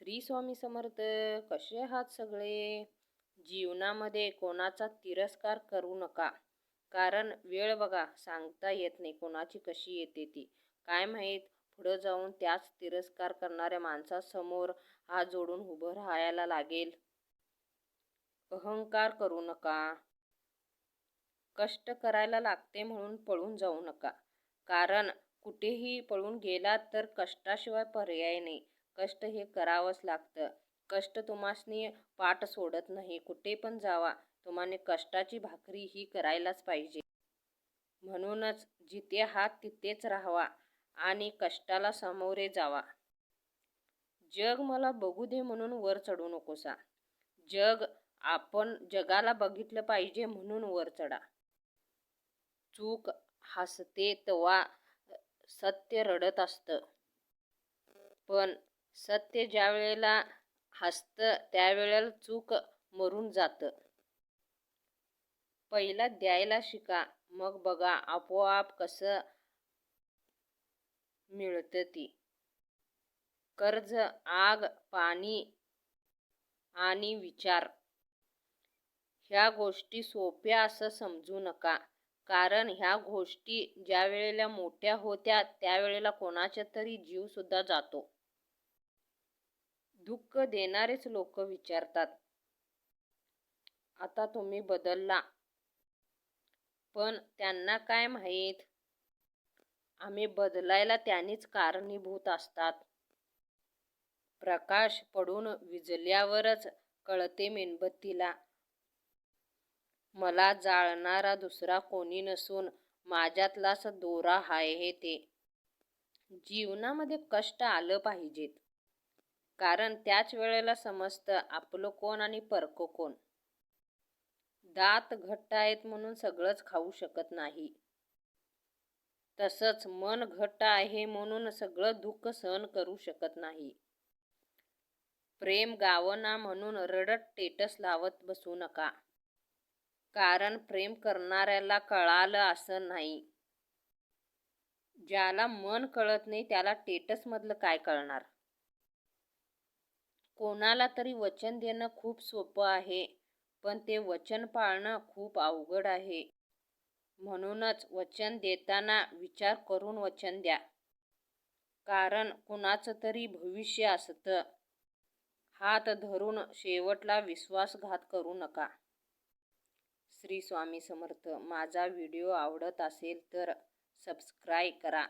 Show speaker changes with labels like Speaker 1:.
Speaker 1: श्री स्वामी समर्थ कसे आहात सगळे? जीवनामध्ये कोणाचा तिरस्कार करू नका. कारण वेळ बघा सांगता येत नाही कोणाची कशी येते ती. काय माहीत पुढं जाऊन त्याच तिरस्कार करणाऱ्या माणसासमोर हा जोडून उभं राहायला लागेल. अहंकार करू नका. कष्ट करायला लागते म्हणून पळून जाऊ नका. कारण कुठेही पळून गेलात तर कष्टाशिवाय पर्याय नाही. कष्ट हे करावंच लागतं. कष्ट तुम्हासनी पाठ सोडत नाही. कुठे पण जावा. तुम्हाने कष्टाची भाकरी ही करायलाच पाहिजे. म्हणूनच जिथे हात तिथेच राहावा आणि कष्टाला सामोरे जावा. जग मला बघू दे म्हणून वर चढू नकोसा. जग आपण जगाला बघितलं पाहिजे म्हणून वर चढा. चूक हसते तवा सत्य रडत असतं. पण सत्य ज्या वेळेला हसतं त्यावेळेला चूक मरून जातं. पहिला द्यायला शिका मग बघा आपोआप कसं मिळतं ती. कर्ज आग पाणी आणि विचार. ह्या गोष्टी सोप्या असं समजू नका कारण ह्या गोष्टी ज्या वेळेला मोठ्या होत्या त्यावेळेला कोणाच्या तरी जीव सुद्धा जातो. दुःख देणारेच लोक विचारतात. आता तुम्ही बदलला. पण त्यांना काय माहीत? आम्ही बदलायला त्यांनीच कारणीभूत असतात. प्रकाश पडून विजल्यावरच कळते मेणबत्तीला. मला जाळणारा दुसरा कोणी नसून माझ्यातलाच दोरा आहे ते. जीवनामध्ये कष्ट आलं पाहिजेत. कारण त्याच वेळेला समजतं आपलं कोण आणि परको कोण. दात घट्ट आहेत म्हणून सगळंच खाऊ शकत नाही. तसंच मन घट्ट आहे म्हणून सगळं दुःख सहन करू शकत नाही. प्रेम गावना म्हणून रडत टेटस लावत बसू नका. कारण प्रेम करणाऱ्याला कळालं असं नाही. ज्याला मन कळत नाही त्याला टेटसमधलं काय कळणार? कोणाला तरी वचन देणं खूप सोपं आहे पण ते वचन पाळणं खूप अवघड आहे. म्हणूनच वचन देताना विचार करून वचन द्या. कारण कुणाचं तरी भविष्य असतं. हात धरून शेवटला विश्वासघात करू नका. श्री स्वामी समर्थ. माझा व्हिडिओ आवडत असेल तर सबस्क्राईब करा.